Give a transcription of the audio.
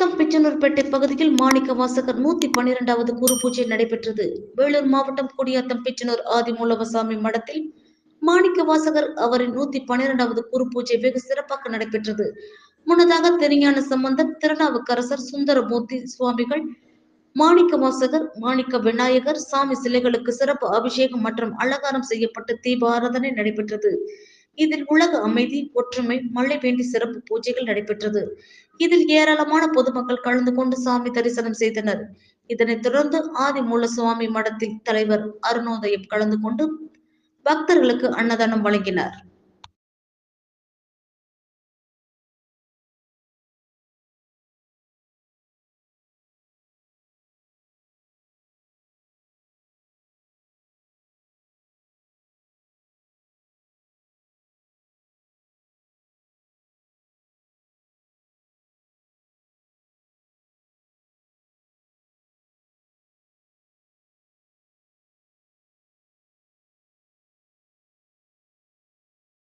பிச்சனூர்பேட்டை பகுதியில் மாணிக்க வாசகர் நூத்தி பன்னிரெண்டாவது குரு பூஜை நடைபெற்றது. வேலூர் மாவட்டம் குடியாத்தம் பிச்சனூர் ஆதிமூலவசாமி மடத்தில் மாணிக்க வாசகர் அவரின் நூத்தி பன்னிரெண்டாவது குரு பூஜை வெகு சிறப்பாக நடைபெற்றது. முன்னதாக திருஞான சம்பந்தர் திருநாவுக்கரசர் சுந்தரமூர்த்தி சுவாமிகள் மாணிக்க வாசகர் மாணிக்க விநாயகர் சாமி சிலைகளுக்கு சிறப்பு அபிஷேகம் மற்றும் அலங்காரம் செய்யப்பட்டு தீபாராதனை நடைபெற்றது. இதில் உலக அமைதி ஒற்றுமை மழை வேண்டி சிறப்பு பூஜைகள் நடைபெற்றது. இதில் ஏராளமான பொதுமக்கள் கலந்து கொண்டு சாமி தரிசனம் செய்தனர். இதனைத் தொடர்ந்து ஆதிமூல சுவாமி மடத்தில் தலைவர் அருணோதயம் கலந்து கொண்டு பக்தர்களுக்கு அன்னதானம் வழங்கினார்.